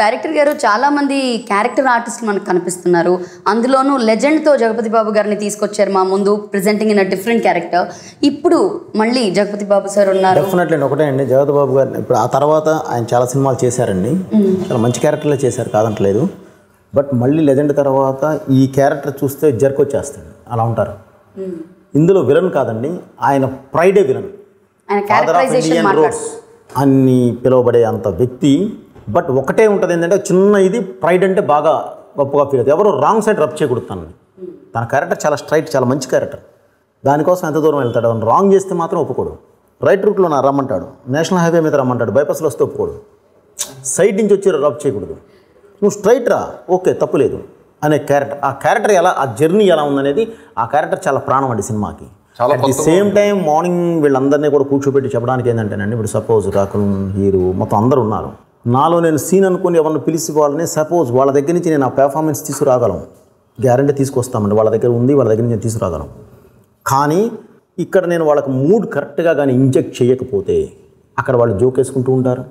Director గారు చాలా మంది క్యారెక్టర్ ఆర్టిస్ట్ మనకు కనిపిస్తున్నారు. అందులోనూ లెజెండ్తో జగపతి బాబు గారిని తీసుకొచ్చారు మా ముందు ప్రెజెంటింగ్ ఇన్ డిఫరెంట్ క్యారెక్టర్ ఇప్పుడు మళ్ళీ జగపతి బాబు సార్ ఉన్నారు. డెఫినెట్లీ ఒకటే అండి. జగత్ బాబు గారిని ఇప్పుడు ఆ తర్వాత ఆయన చాలా సినిమాలు చేశారండి. చాలా మంచి క్యారెక్టర్లే చేశారు కాదంటలేదు. బట్ మళ్ళీ లెజెండ్ తర్వాత ఈ క్యారెక్టర్ చూస్తే జర్క్ వచ్చేస్తుంది అలా ఉంటారు. ఇందులో విలన్ కాదండి ఆయన ప్రైడే villain. Father of Indian roads అని పిలువబడే అంత వ్యక్తి బట్ ఒకటే ఉంటుంది ఏంటంటే చిన్న ఇది ప్రైడ్ అంటే బాగా గొప్పగా ఫీల్ అవుతుంది. ఎవరు రాంగ్ సైడ్ రబ్ చేయకూడదు తనని. తన క్యారెక్టర్ చాలా స్ట్రైట్ చాలా మంచి క్యారెక్టర్ దానికోసం ఎంత దూరం వెళ్తాడు? అవును రాంగ్ చేస్తే మాత్రం ఒప్పుకోడు. రైట్ రూట్లో నా రమ్మంటాడు. నేషనల్ హైవే మీద రమ్మంటాడు. బైపాస్లో వస్తే ఒప్పుకోడు. సైడ్ నుంచి వచ్చి రబ్ చేయకూడదు. నువ్వు స్ట్రైట్ రా. ఓకే తప్పు లేదు. అనే క్యారెక్టర్ ఆ క్యారెక్టర్ ఎలా ఆ జర్నీ ఎలా ఉందనేది ఆ క్యారెక్టర్ చాలా ప్రాణం అండి సినిమాకి. చాలా at the same time morning వీళ్ళందరినీ కూడా కూర్చోబెట్టి చెప్పడానికి ఏంటంటేనండి ఇప్పుడు సపోజ్ రాకుల్ హీరో మొత్తం అందరూ ఉన్నారు. నాలో నేను సీన్ అనుకుని ఎవరిని పిలిచి వాళ్ళని సపోజ్ వాళ్ళ దగ్గర నుంచి నేను ఆ పెర్ఫార్మెన్స్ తీసుకురాగలం. గ్యారంటీ తీసుకొస్తామండి. వాళ్ళ దగ్గర ఉంది వాళ్ళ దగ్గర నుంచి నేను తీసుకురాగలం. కానీ ఇక్కడ నేను వాళ్ళకి మూడ్ కరెక్ట్గా కానీ ఇంజెక్ట్ చేయకపోతే అక్కడ వాళ్ళు జోక్ వేసుకుంటూ ఉంటారు.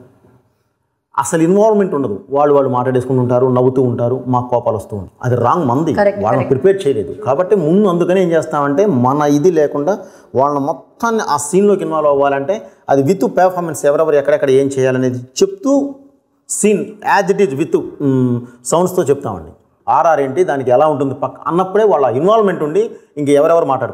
అసలు ఇన్వాల్వ్మెంట్ ఉండదు. వాళ్ళు వాళ్ళు మాట్లాడేసుకుంటూ ఉంటారు నవ్వుతూ ఉంటారు మా కోపాలు వస్తూ ఉంటాయి. అది రాంగ్ మంది. వాళ్ళని ప్రిపేర్ చేయలేదు. కాబట్టి ముందు అందుకని ఏం చేస్తామంటే మన ఇది లేకుండా వాళ్ళని మొత్తాన్ని ఆ సీన్లోకి ఇన్వాల్వ్ అవ్వాలంటే అది విత్ పెర్ఫార్మెన్స్ ఎవరెవరు ఎక్కడెక్కడ ఏం చేయాలనేది చెప్తూ scene as it is with సౌండ్స్తో చెప్తామండి. ఆర్ఆర్ ఏంటి? దానికి ఎలా ఉంటుంది? పక్క అన్నప్పుడే వాళ్ళ ఇన్వాల్వ్మెంట్ ఉండి ఇంక ఎవరెవరు మాట్లాడుకో